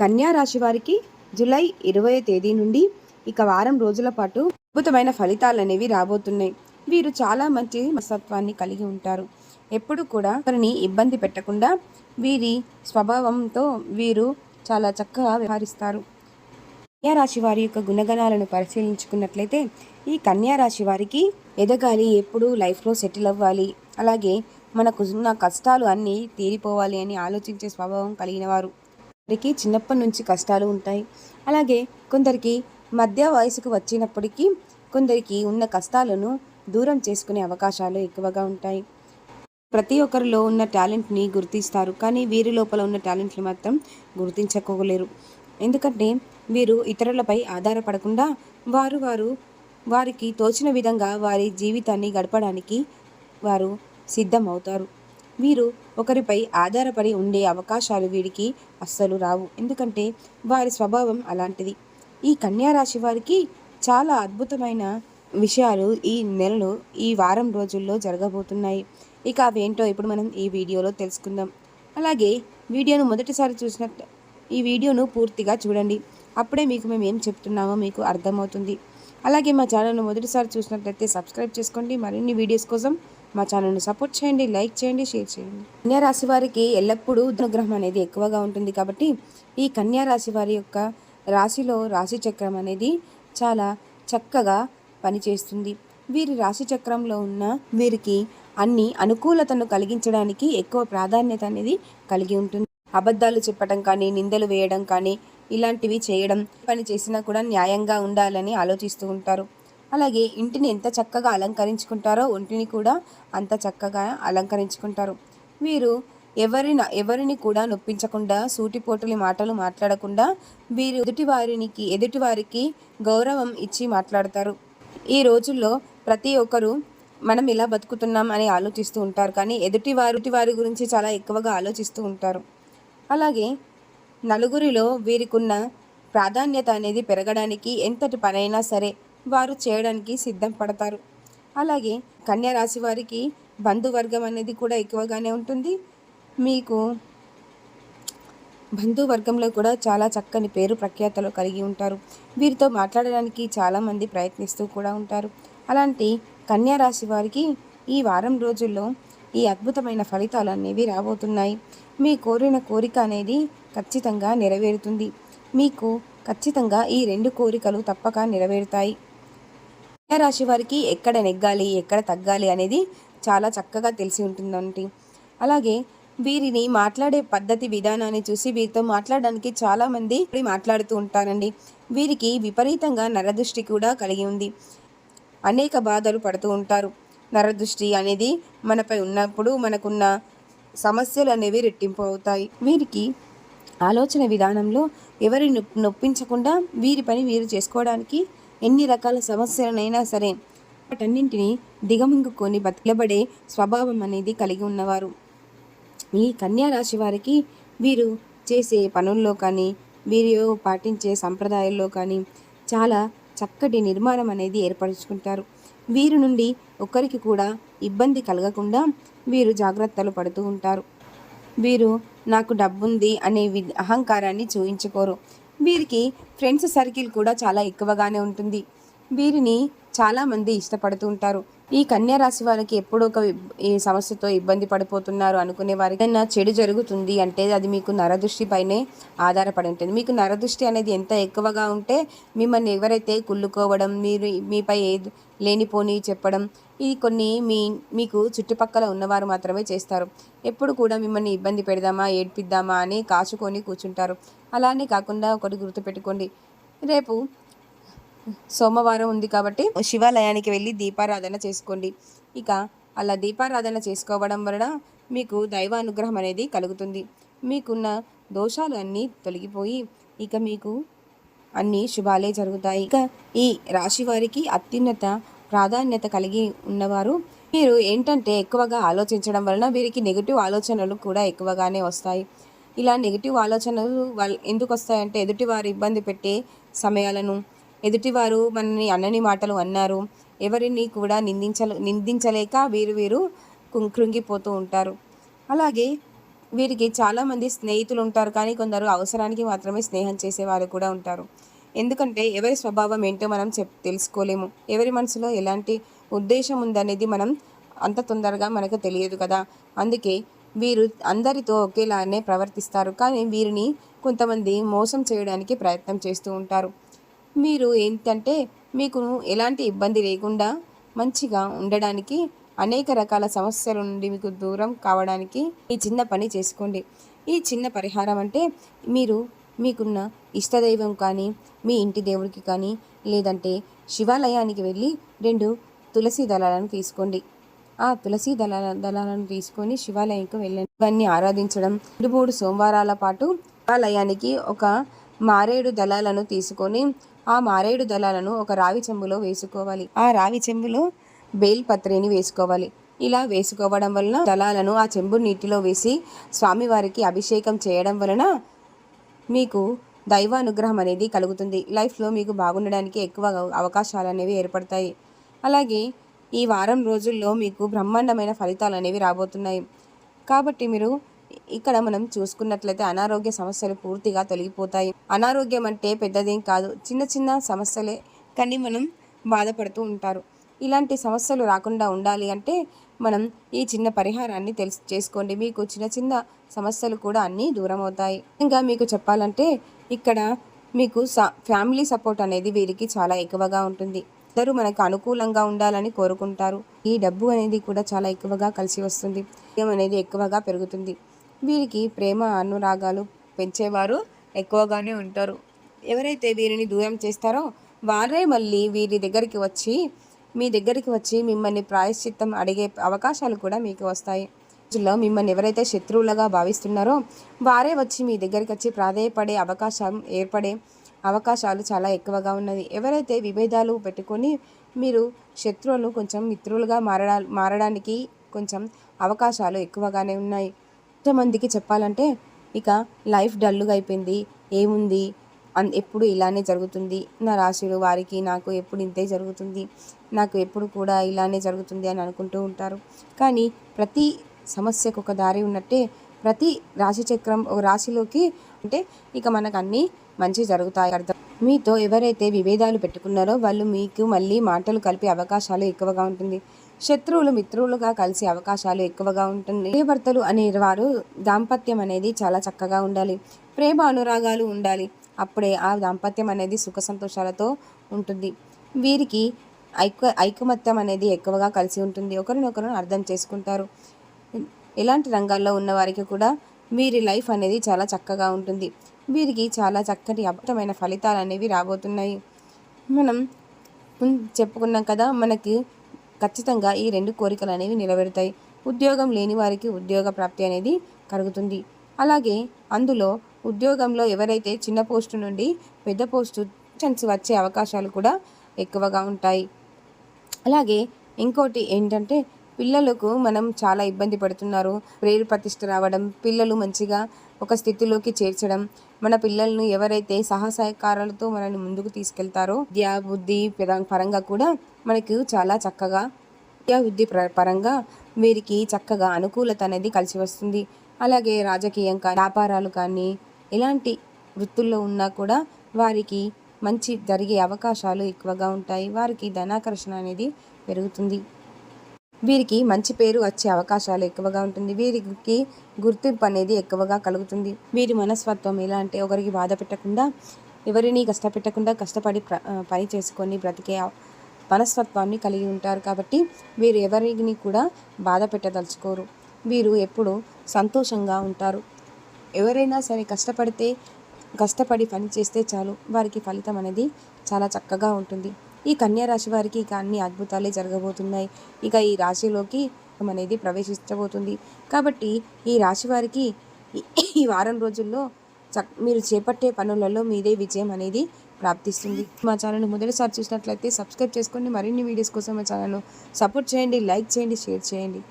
కన్యా రాశి వారికి జూలై ఇరవై తేదీ నుండి ఇక వారం రోజుల పాటు అద్భుతమైన ఫలితాలు అనేవి రాబోతున్నాయి. వీరు చాలా మంచి మనస్తత్వాన్ని కలిగి ఉంటారు. ఎప్పుడు కూడా వారిని ఇబ్బంది పెట్టకుండా వీరి స్వభావంతో వీరు చాలా చక్కగా వ్యవహరిస్తారు. కన్యా రాశి వారి యొక్క గుణగణాలను పరిశీలించుకున్నట్లయితే ఈ కన్యా రాశి వారికి ఎదగాలి ఎప్పుడు లైఫ్లో సెటిల్ అవ్వాలి. అలాగే మనకు ఉన్న కష్టాలు అన్నీ తీరిపోవాలి అని ఆలోచించే స్వభావం కలిగిన వారు. కొందరికి చిన్నప్పటి నుంచి కష్టాలు ఉంటాయి. అలాగే కొందరికి మధ్య వయసుకు వచ్చినప్పటికీ కొందరికి ఉన్న కష్టాలను దూరం చేసుకునే అవకాశాలు ఎక్కువగా ఉంటాయి. ప్రతి ఒక్కరిలో ఉన్న టాలెంట్ని గుర్తిస్తారు. కానీ వీరి లోపల ఉన్న టాలెంట్లు మాత్రం గుర్తించుకోలేరు. ఎందుకంటే వీరు ఇతరులపై ఆధారపడకుండా వారు వారు వారికి తోచిన విధంగా వారి జీవితాన్ని గడపడానికి వారు సిద్ధమవుతారు. వీరు ఒకరిపై ఆధారపడి ఉండే అవకాశాలు వీరికి అస్సలు రావు. ఎందుకంటే వారి స్వభావం అలాంటిది. ఈ కన్యా రాశి వారికి చాలా అద్భుతమైన విషయాలు ఈ నెలలో ఈ వారం రోజుల్లో జరగబోతున్నాయి. ఇక అవేంటో ఇప్పుడు మనం ఈ వీడియోలో తెలుసుకుందాం. అలాగే వీడియోను మొదటిసారి చూసినట్టు ఈ వీడియోను పూర్తిగా చూడండి. అప్పుడే మీకు మేము ఏం చెప్తున్నామో మీకు అర్థమవుతుంది. అలాగే మా ఛానల్ను మొదటిసారి చూసినట్లయితే సబ్స్క్రైబ్ చేసుకోండి. మరిన్ని వీడియోస్ కోసం మా ఛానల్ని సపోర్ట్ చేయండి లైక్ చేయండి షేర్ చేయండి. కన్యా రాశి వారికి ఎల్లప్పుడూ అనుగ్రహం అనేది ఎక్కువగా ఉంటుంది కాబట్టి ఈ కన్యా రాశి వారి యొక్క రాశిలో రాశి చక్రం అనేది చాలా చక్కగా పనిచేస్తుంది. వీరి రాశి చక్రంలో ఉన్న వీరికి అన్ని అనుకూలతను కలిగించడానికి ఎక్కువ ప్రాధాన్యత అనేది కలిగి ఉంటుంది. అబద్ధాలు చెప్పడం కానీ నిందలు వేయడం కానీ ఇలాంటివి చేయడం పని చేసినా కూడా న్యాయంగా ఉండాలని ఆలోచిస్తూ ఉంటారు. అలాగే ఇంటిని ఎంత చక్కగా అలంకరించుకుంటారో ఒంటిని కూడా అంత చక్కగా అలంకరించుకుంటారు. వీరు ఎవరిన ఎవరిని కూడా నొప్పించకుండా సూటిపోటులి మాటలు మాట్లాడకుండా వీరు ఎదుటి వారికి ఎదుటి వారికి గౌరవం ఇచ్చి మాట్లాడతారు. ఈ రోజుల్లో ప్రతి ఒక్కరూ మనం ఇలా బతుకుతున్నాం అని ఆలోచిస్తూ ఉంటారు. కానీ ఎదుటి వారి వారి గురించి చాలా ఎక్కువగా ఆలోచిస్తూ ఉంటారు. అలాగే నలుగురిలో వీరికున్న ప్రాధాన్యత అనేది పెరగడానికి ఎంతటి పనైనా సరే వారు చేయడానికి సిద్ధం పడతారు. అలాగే కన్యా రాశి వారికి బంధువర్గం అనేది కూడా ఎక్కువగానే ఉంటుంది. మీకు బంధువర్గంలో కూడా చాలా చక్కని పేరు ప్రఖ్యాతలు కలిగి ఉంటారు. వీరితో మాట్లాడడానికి చాలామంది ప్రయత్నిస్తూ కూడా ఉంటారు. అలాంటి కన్యా రాశి వారికి ఈ వారం రోజుల్లో ఈ అద్భుతమైన ఫలితాలు అనేవి రాబోతున్నాయి. మీ కోరిన కోరిక అనేది ఖచ్చితంగా నెరవేరుతుంది. మీకు ఖచ్చితంగా ఈ రెండు కోరికలు తప్పక నెరవేరుతాయి. రాశి వారికి ఎక్కడ నెగ్గాలి ఎక్కడ తగ్గాలి అనేది చాలా చక్కగా తెలిసి ఉంటుందండి. అలాగే వీరిని మాట్లాడే పద్ధతి విధానాన్ని చూసి వీరితో మాట్లాడడానికి చాలామంది మాట్లాడుతూ ఉంటారండి. వీరికి విపరీతంగా నరదృష్టి కూడా కలిగి ఉంది. అనేక బాధలు పడుతూ ఉంటారు. నరదృష్టి అనేది మనపై ఉన్నప్పుడు మనకున్న సమస్యలు అనేవి రెట్టింపు అవుతాయి. వీరికి ఆలోచన విధానంలో ఎవరిని నొప్పించకుండా వీరి పని వీరు చేసుకోవడానికి ఎన్ని రకాల సమస్యలనైనా సరే వాటన్నింటినీ దిగమింగుకొని బతిలబడే స్వభావం అనేది కలిగి ఉన్నవారు. ఈ కన్యా రాశి వారికి వీరు చేసే పనుల్లో కానీ వీరు పాటించే సంప్రదాయాల్లో కానీ చాలా చక్కటి నిర్మాణం అనేది ఏర్పరచుకుంటారు. వీరి నుండి ఒకరికి కూడా ఇబ్బంది కలగకుండా వీరు జాగ్రత్తలు పడుతూ ఉంటారు. వీరు నాకు డబ్బుంది అనే వి అహంకారాన్ని చూయించుకోరు. వీరికి ఫ్రెండ్స్ సర్కిల్ కూడా చాలా ఎక్కువగానే ఉంటుంది. వీరిని చాలామంది ఇష్టపడుతూ ఉంటారు. ఈ కన్యా రాశి వారికి ఎప్పుడో ఒక ఈ సమస్యతో ఇబ్బంది పడిపోతున్నారు అనుకునే వారికి ఏదైనా చెడు జరుగుతుంది అంటే అది మీకు నరదృష్టి పైనే ఆధారపడి ఉంటుంది. మీకు నరదృష్టి అనేది ఎంత ఎక్కువగా ఉంటే మిమ్మల్ని ఎవరైతే కుళ్ళుకోవడం మీరు మీపై ఏది లేనిపోని చెప్పడం ఇది కొన్ని మీ మీకు చుట్టుపక్కల ఉన్నవారు మాత్రమే చేస్తారు. ఎప్పుడు కూడా మిమ్మల్ని ఇబ్బంది పెడదామా ఏడ్పిద్దామా అని కాచుకొని కూర్చుంటారు. అలానే కాకుండా ఒకటి గుర్తుపెట్టుకోండి. రేపు సోమవారం ఉంది కాబట్టి శివాలయానికి వెళ్ళి దీపారాధన చేసుకోండి. ఇక అలా దీపారాధన చేసుకోవడం వలన మీకు దైవానుగ్రహం అనేది కలుగుతుంది. మీకున్న దోషాలు అన్నీ తొలగిపోయి ఇక మీకు అన్ని శుభాలే జరుగుతాయి. ఇక ఈ రాశి వారికి అత్యున్నత ప్రాధాన్యత కలిగి ఉన్నవారు మీరు ఏంటంటే ఎక్కువగా ఆలోచించడం వలన వీరికి నెగిటివ్ ఆలోచనలు కూడా ఎక్కువగానే వస్తాయి. ఇలా నెగిటివ్ ఆలోచనలు వాళ్ళ ఎందుకు వస్తాయంటే ఎదుటివారు ఇబ్బంది పెట్టే సమయాలను ఎదుటివారు మనని అన్నని మాటలు అన్నారు. ఎవరిని కూడా నిందించ నిందించలేక వీరు వీరు కృంగిపోతూ ఉంటారు. అలాగే వీరికి చాలామంది స్నేహితులు ఉంటారు. కానీ కొందరు అవసరానికి మాత్రమే స్నేహం చేసేవారు కూడా ఉంటారు. ఎందుకంటే ఎవరి స్వభావం ఏంటో మనం చెప్ తెలుసుకోలేము. ఎవరి మనసులో ఎలాంటి ఉద్దేశం ఉందనేది మనం అంత తొందరగా మనకు తెలియదు కదా. అందుకే వీరు అందరితో ఒకేలానే ప్రవర్తిస్తారు. కానీ వీరిని కొంతమంది మోసం చేయడానికి ప్రయత్నం చేస్తూ ఉంటారు. మీరు ఏంటంటే మీకు ఎలాంటి ఇబ్బంది లేకుండా మంచిగా ఉండడానికి అనేక రకాల సమస్యల నుండి మీకు దూరం కావడానికి ఈ చిన్న పని చేసుకోండి. ఈ చిన్న పరిహారం అంటే మీరు మీకున్న ఇష్టదైవం కానీ మీ ఇంటి దేవుడికి కానీ లేదంటే శివాలయానికి వెళ్ళి రెండు తులసి దళాలను తీసుకోండి. ఆ తులసి దళాల దళాలను తీసుకొని శివాలయంకి వెళ్ళండి. ఇవన్నీ ఆరాధించడం రెండు మూడు సోమవారాల పాటు శివాలయానికి ఒక మారేడు దళాలను తీసుకొని ఆ మారేడు దళాలను ఒక రావి చెంబులో వేసుకోవాలి. ఆ రావి చెంబులో బేల్పత్రిని వేసుకోవాలి. ఇలా వేసుకోవడం వలన దళాలను ఆ చెంబు నీటిలో వేసి స్వామివారికి అభిషేకం చేయడం వలన మీకు దైవానుగ్రహం అనేది కలుగుతుంది. లైఫ్లో మీకు బాగుండడానికి ఎక్కువ అవకాశాలు అనేవి ఏర్పడతాయి. అలాగే ఈ వారం రోజుల్లో మీకు బ్రహ్మాండమైన ఫలితాలు అనేవి రాబోతున్నాయి. కాబట్టి మీరు ఇక్కడ మనం చూసుకున్నట్లయితే అనారోగ్య సమస్యలు పూర్తిగా తొలగిపోతాయి. అనారోగ్యం అంటే పెద్దదేం కాదు చిన్న చిన్న సమస్యలే కానీ మనం బాధపడుతూ ఉంటారు. ఇలాంటి సమస్యలు రాకుండా ఉండాలి అంటే మనం ఈ చిన్న పరిహారాన్ని తెలిసి చేసుకోండి. మీకు చిన్న చిన్న సమస్యలు కూడా అన్నీ దూరం అవుతాయి ఇంకా మీకు చెప్పాలంటే ఇక్కడ మీకు స ఫ్యామిలీ సపోర్ట్ అనేది వీరికి చాలా ఎక్కువగా ఉంటుంది. అందరూ మనకు అనుకూలంగా ఉండాలని కోరుకుంటారు. ఈ డబ్బు అనేది కూడా చాలా ఎక్కువగా కలిసి వస్తుంది. అనేది ఎక్కువగా పెరుగుతుంది. వీరికి ప్రేమ అనురాగాలు పెంచేవారు ఎక్కువగానే ఉంటారు. ఎవరైతే వీరిని దూరం చేస్తారో వారే మళ్ళీ వీరి దగ్గరికి వచ్చి మీ దగ్గరికి వచ్చి మిమ్మల్ని ప్రాయశ్చిత్తం అడిగే అవకాశాలు కూడా మీకు వస్తాయి. రోజుల్లో మిమ్మల్ని ఎవరైతే శత్రువులుగా భావిస్తున్నారో వారే వచ్చి మీ దగ్గరికి వచ్చి ప్రాధేయపడే అవకాశం ఏర్పడే అవకాశాలు చాలా ఎక్కువగా ఉన్నది. ఎవరైతే విభేదాలు పెట్టుకొని మీరు శత్రువులు కొంచెం మిత్రులుగా మారడా మారడానికి కొంచెం అవకాశాలు ఎక్కువగానే ఉన్నాయి. కొంతమందికి చెప్పాలంటే ఇక లైఫ్ డల్లుగా అయిపోయింది ఏముంది అన్ ఎప్పుడు ఇలానే జరుగుతుంది నా రాశిలో వారికి నాకు ఎప్పుడు ఇంతే జరుగుతుంది నాకు ఎప్పుడు కూడా ఇలానే జరుగుతుంది అని అనుకుంటూ ఉంటారు. కానీ ప్రతి సమస్యకు ఒక దారి ఉన్నట్టే ప్రతి రాశి చక్రం ఒక రాశిలోకి అంటే ఇక మనకు అన్నీ మంచి జరుగుతాయి అర్థం. మీతో ఎవరైతే విభేదాలు పెట్టుకున్నారో వాళ్ళు మీకు మళ్ళీ మాటలు కలిపే అవకాశాలు ఎక్కువగా ఉంటుంది. శత్రువులు మిత్రులుగా కలిసే అవకాశాలు ఎక్కువగా ఉంటుంది. భర్తలు అనే వారు దాంపత్యం అనేది చాలా చక్కగా ఉండాలి. ప్రేమ అనురాగాలు ఉండాలి. అప్పుడే ఆ దాంపత్యం అనేది సుఖ సంతోషాలతో ఉంటుంది. వీరికి ఐక్య ఐకమత్యం అనేది ఎక్కువగా కలిసి ఉంటుంది. ఒకరినొకరు అర్థం చేసుకుంటారు. ఎలాంటి రంగాల్లో ఉన్న వారికి కూడా వీరి లైఫ్ అనేది చాలా చక్కగా ఉంటుంది. వీరికి చాలా చక్కటి అద్భుతమైన ఫలితాలు అనేవి రాబోతున్నాయి. మనం చెప్పుకున్నాం కదా మనకి ఖచ్చితంగా ఈ రెండు కోరికలు అనేవి నిలబెడతాయి. ఉద్యోగం లేని వారికి ఉద్యోగ ప్రాప్తి అనేది కలుగుతుంది. అలాగే అందులో ఉద్యోగంలో ఎవరైతే చిన్న పోస్టు నుండి పెద్ద పోస్టు ఛాన్స్ వచ్చే అవకాశాలు కూడా ఎక్కువగా ఉంటాయి. అలాగే ఇంకోటి ఏంటంటే పిల్లలకు మనం చాలా ఇబ్బంది పడుతున్నారు. ప్రేరు ప్రతిష్ట రావడం పిల్లలు మంచిగా ఒక స్థితిలోకి చేర్చడం మన పిల్లలను ఎవరైతే సహసహకారాలతో మనల్ని ముందుకు తీసుకెళ్తారో విద్యా బుద్ధి పరంగా కూడా మనకు చాలా చక్కగా విద్యా బుద్ధి పరంగా వీరికి చక్కగా అనుకూలత అనేది కలిసి వస్తుంది. అలాగే రాజకీయం కానీ వ్యాపారాలు కానీ ఎలాంటి వృత్తుల్లో ఉన్నా కూడా వారికి మంచి జరిగే అవకాశాలు ఎక్కువగా ఉంటాయి. వారికి ధనాకర్షణ అనేది పెరుగుతుంది. వీరికి మంచి పేరు వచ్చే అవకాశాలు ఎక్కువగా ఉంటుంది. వీరికి గుర్తింపు అనేది ఎక్కువగా కలుగుతుంది. వీరి మనస్తత్వం ఎలా అంటే ఒకరికి బాధ పెట్టకుండా ఎవరిని కష్టపెట్టకుండా కష్టపడి పని చేసుకొని బ్రతికే మనస్తత్వాన్ని కలిగి ఉంటారు కాబట్టి వీరు ఎవరిని కూడా బాధ పెట్టదలుచుకోరు. వీరు ఎప్పుడు సంతోషంగా ఉంటారు. ఎవరైనా సరే కష్టపడితే కష్టపడి పని చేస్తే చాలు. వారికి ఫలితం అనేది చాలా చక్కగా ఉంటుంది. ఈ కన్యా రాశి వారికి ఇక అన్ని అద్భుతాలే జరగబోతున్నాయి. ఇక ఈ రాశిలోకి అనేది ప్రవేశించబోతుంది. కాబట్టి ఈ రాశి వారికి ఈ వారం రోజుల్లో మీరు చేపట్టే పనులలో మీదే విజయం అనేది ప్రాప్తిస్తుంది. మా ఛానల్ మొదటిసారి చూసినట్లయితే సబ్స్క్రైబ్ చేసుకోండి మరిన్ని వీడియోస్ కోసం మా ఛానల్ సపోర్ట్ చేయండి లైక్ చేయండి షేర్ చేయండి.